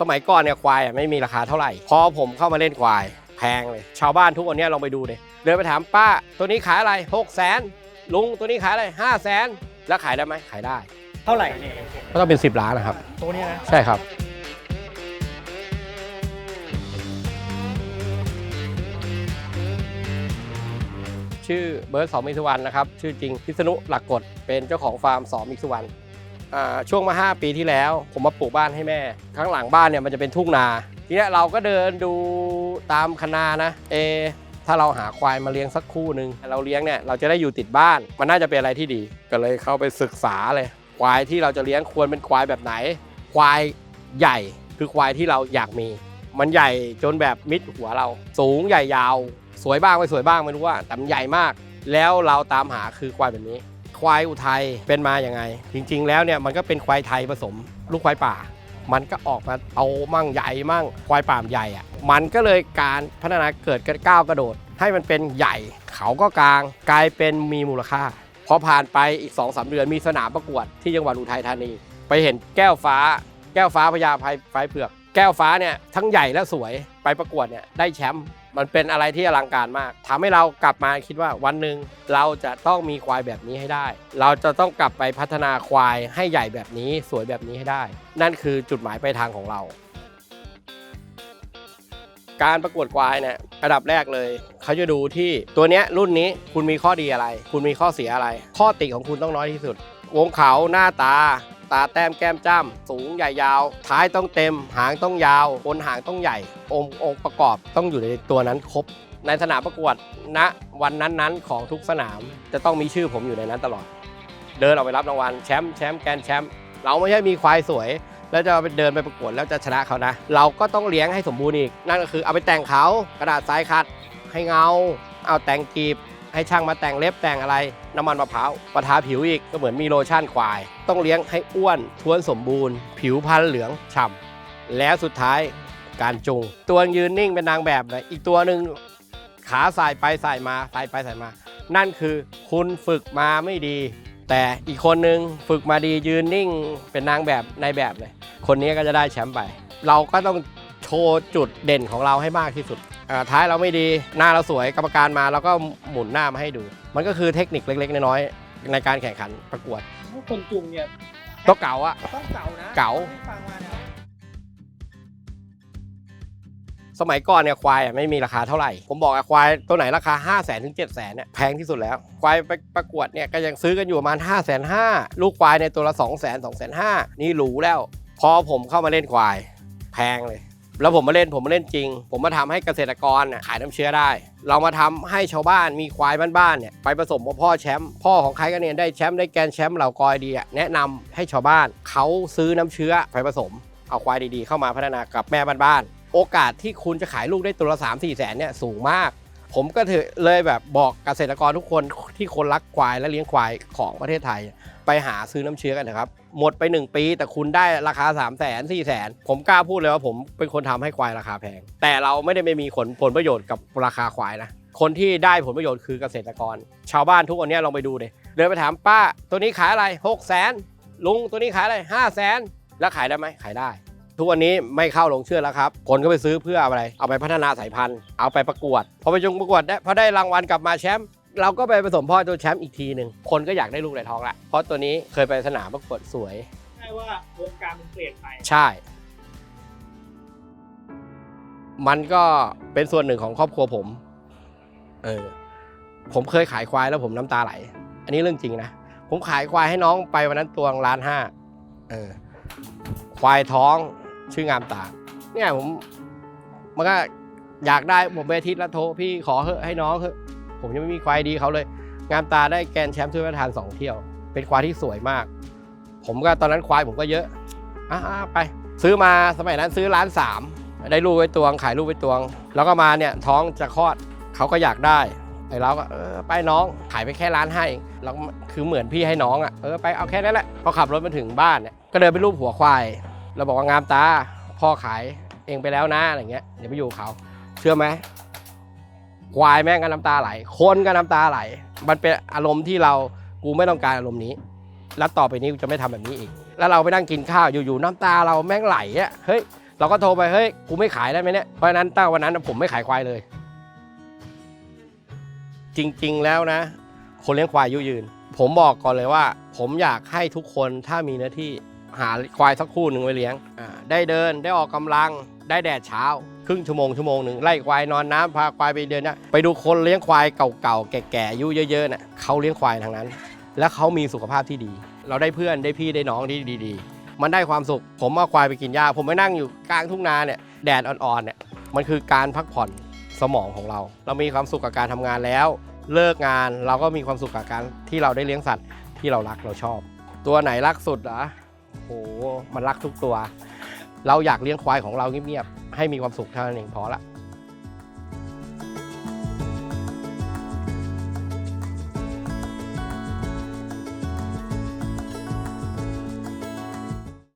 สมัยก่อนเนี่ยควายอะไม่มีราคาเท่าไหร่ พอผมเข้ามาเล่นควาย แพงเลย ชาวบ้านทุกวันเนี้ยลองไปดูเลยเดินไปถามป้าตัวนี้ขายอะไร6 0แสนลุงตัวนี้ขายอะไร5 0 0แสนแล้วขายได้ไหมขายได้ เท่าไหร่เนี่ยก็ต้องเป็น 10 ล้านนะครับ ตัวเนี้ยนะ ใช่ครับ ชื่อเบิร์ดสองมิกสุวรรณนะครับ ชื่อจริงพิษณุหลักกฎเป็นเจ้าของฟาร์มสองมิกสุวรรณอ่า ช่วงมา 5 ปีที่แล้ว ผมมาปลูกบ้านให้แม่ ข้างหลังบ้านเนี่ยมันจะเป็นทุ่งนา ทีนี้เราก็เดินดูตามคณานะเอถ้าเราหาควายมาเลี้ยงสักคู่หนึ่งเราเลี้ยงเนี่ยเราจะได้อยู่ติดบ้าน มันน่าจะเป็นอะไรที่ดี ก็เลยเข้าไปศึกษาเลย ควายที่เราจะเลี้ยงควรเป็นควายแบบไหน ควายใหญ่คือควายที่เราอยากมี มันใหญ่จนแบบมิดหัวเรา สูงใหญ่ยาว สวยบ้างไม่สวยบ้างไม่รู้ว่าแต่มันใหญ่มาก แล้วเราตามหาคือควายแบบนี้ ควายอุทัยเป็นมาอย่างไง จริง ๆ แล้วเนี่ยมันก็เป็นควายไทยผสม ลูกควายป่า มันก็ออกมาเอามั่งใหญ่มั่งควายป่ามใหญ่อะมันก็เลยการพัฒนาเกิดกรก้าวกระโดด ให้มันเป็นใหญ่เขาก็กลางกลายเป็นมีมูลค่าพอผ่านไปอีก2อสเดือนมีสนามประกวดที่จังหวัดอุทัยธานี ไปเห็นแก้วฟ้า แก้วฟ้าพญาไพไฟเผือก แก้วฟ้าเนี่ยทั้งใหญ่และสวยไปประกวดเนี่ยได้แชมป์ มันเป็นอะไรที่อลังการมากทำให้เรากลับมาคิดว่าวันหนึ่งเราจะต้องมีควายแบบนี้ให้ได้ เราจะต้องกลับไปพัฒนาควายให้ใหญ่แบบนี้สวยแบบนี้ให้ได้ นั่นคือจุดหมายปลายทางของเรา การประกวดควายเนี่ยอันดับแรกเลย เขาจะดูที่ตัวเนี้ยรุ่นนี้คุณมีข้อดีอะไร คุณมีข้อเสียอะไร ข้อติของคุณต้องน้อยที่สุด วงเขาหน้าตา ตาแต้มแก้มจ้ำสูงใหญ่ยาว ท้ายต้องเต็ม หางต้องยาวบนหางต้องใหญ่ องค์องค์ประกอบต้องอยู่ในตัวนั้นครบ ในสนามประกวดณวันนั้นๆ ของทุกสนามจะต้องมีชื่อผมอยู่ในนั้นตลอด เดินออกไปรับรางวัลแชมป์แชมป์แกนแชมป์เราไม่ใช่มีควายสวย แล้วจะไปเดินไปประกวดแล้วจะชนะเขานะ เราก็ต้องเลี้ยงให้สมบูรณ์อีก นั่นก็คือเอาไปแต่งเขากระดาษทรายขัดให้เงา เอาแต่งกีบ ให้ช่างมาแต่งเล็บแต่งอะไร น้ำมันมะพร้าวประทาผิวอีกก็เหมือนมีโลชั่นควาย ต้องเลี้ยงให้อ้วนท้วนสมบูรณ์ ผิวพรรณเหลืองฉ่ำแล้วสุดท้ายการจูงตัวยืนนิ่งเป็นนางแบบเลยอีกตัวหนึ่งขาสายไปสายมาสายไปสายมา นั่นคือคุณฝึกมาไม่ดี แต่อีกคนนึงฝึกมาดียืนนิ่งเป็นนางแบบในแบบเลย คนนี้ก็จะได้แชมป์ไป เราก็ต้อง ว์จุดเด่นของเราให้มากที่สุดอ่าท้ายเราไม่ดีหน้าเราสวยกรรมการมาเราก็หมุนหน้ามาให้ดู มันก็คือเทคนิคเล็กๆน้อยๆในการแข่งขันประกวดถ้าคนจุงเนี่ยต้องเก่าอะต้องเก่านะเก๋าที่ฟังมาเนี่ยสมัยก่อนเนี่ยควายอะไม่มีราคาเท่าไหร่ ผมบอกอะควายตัวไหนราคา 5 0 0 0 0 0ถึง7 0 0 0 0เนี่ยแพงที่สุดแล้ว ควายไปประกวดเนี่ยก็ยังซื้อกันอยู่ประมาณ 5 5 0 0 0ลูกควายในยตัวละ 2 0 0 0 0 0 2 5 0 0 0นี่หรูแล้ว พอผมเข้ามาเล่นควาย แพงเลย แล้วผมมาเล่นผมมาเล่นจริง ผมมาทำให้เกษตรกรน่ะขายน้ำเชื้อได้ เรามาทำให้ชาวบ้านมีควายบ้านๆเนี่ยไปผสมกับพ่อแชมป์พ่อของใครก็เนี่ยได้แชมป์ได้แกนแชมป์เหล่ากอยดีแนะนำให้ชาวบ้านเขาซื้อน้ำเชื้อไปผสม เอาควายดีๆ เข้ามาพัฒนากับแม่บ้านๆโอกาสที่คุณจะขายลูกได้ตัวละ3 4แสนเนี่ยสูงมาก ผมก็ถือเลยแบบบอกเกษตรกรทุกคนที่คนรักควายและเลี้ยงควายของประเทศไทย ไปหาซื้อน้ำเชื้อกันนะครับ หมดไป 1 ปี แต่คุณได้ราคา 3 0 0 0 0 0 4 0 0 0 ผมกล้าพูดเลยว่าผมเป็นคนทำให้ควายราคาแพง แต่เราไม่ได้ไปมีผลผลประโยชน์กับราคาควายนะ คนที่ได้ผลประโยชน์คือเกษตรกร ชาวบ้านทุกวันนี้ลองไปดูเลยเดินไปถามป้าตัวนี้ขายอะไร6 0 0 0 0 0ลุงตัวนี้ขายอะไร5 0 0 0 0 0แล้วขายได้ไหมขายได้ ทุกวันนี้ไม่เข้าลงเชื่อแล้วครับ คนก็ไปซื้อเพื่ออะไร เอาไปพัฒนาสายพันธุ์ เอาไปประกวด พอไปจงประกวดได้พอได้รางวัลกลับมาแชมป์ เราก็ไปผสมพ่อตัวแชมป์อีกทีหนึ่งคนก็อยากได้ลูกในท้องละเพราะตัวนี้เคยไปสนามประกวดสวยใช่ว่าวงการมันเปลี่ยนไปใช่ มันก็เป็นส่วนหนึ่งของครอบครัวผม เออ ผมเคยขายควายแล้วผมน้ำตาไหล อันนี้เรื่องจริงนะ ผมขายควายให้น้องไปวันนั้นตัวล้านห้า เออ ควายท้องชื่องามตา เนี่ยผม มันก็อยากได้ผมไปอาทิตย์ละโทรพี่ขอเถอะให้น้องเถอะ ผมยังไม่มีควายดีเขาเลย งามตาได้แกนแชมป์ถ้วยพระทานสองเที่ยว เป็นควายที่สวยมาก ผมก็ตอนนั้นควายผมก็เยอะอ่าไป ซื้อมาสมัยนั้นซื้อล้านสามได้ลูกไว้ตวง ขายลูกไว้ตวง แล้วก็มาเนี่ยท้องจะคลอดเขาก็อยากได้ไอ้เราก็เออไปน้องขายไปแค่ล้านให้แล้วคือเหมือนพี่ให้น้องอะเออไปเอาแค่นั้นแหละพอขับรถมาถึงบ้านเนี่ยก็เดินไปรูปหัวควายเราบอกว่างามตาพ่อขายเองไปแล้วนะอะไรเงี้ยเดี๋ยวไปอยู่เขา เชื่อไหม ควายแม่งก็น้ำตาไหล คนก็น้ำตาไหล มันเป็นอารมณ์ที่เรากูไม่ต้องการอารมณ์นี้ แล้วต่อไปนี้กูจะไม่ทำแบบนี้อีก แล้วเราไปนั่งกินข้าวอยู่ๆน้ำตาเราแม่งไหลอะเฮ้ยเราก็โทรไปเฮ้ยกูไม่ขายได้ไหมเนี่ยเพราะนั้นตั้งวันนั้นผมไม่ขายควายเลย จริงๆแล้วนะ คนเลี้ยงควายยุยืน ผมบอกก่อนเลยว่า ผมอยากให้ทุกคนถ้ามีเนื้อที่หาควายสักคู่หนึ่งไว้เลี้ยงได้เดินได้ออกกำลังได้แดดเช้า ครึ่งชั่วโมงชั่วโมงหนึ่งไล่ควายนอนน้ำพาควายไปเดินนะไปดูคนเลี้ยงควายเก่าๆแก่ๆอายุเยอะๆน่ะเขาเลี้ยงควายทางนั้น และเขามีสุขภาพที่ดี เราได้เพื่อนได้พี่ได้น้องที่ดีๆ มันได้ความสุข ผมเอาควายไปกินหญ้า ผมไปนั่งอยู่กลางทุ่งนาเนี่ยแดดอ่อนๆเนี่ยมันคือการพักผ่อนสมองของเรา เรามีความสุขกับการทำงานแล้ว เลิกงานเราก็มีความสุขกับการที่เราได้เลี้ยงสัตว์ที่เรารักเราชอบ ตัวไหนรักสุดเหรอโหมันรักทุกตัว เราอยากเลี้ยงควายของเราเงียบๆ ให้มีความสุขเท่านั้นเองพอละ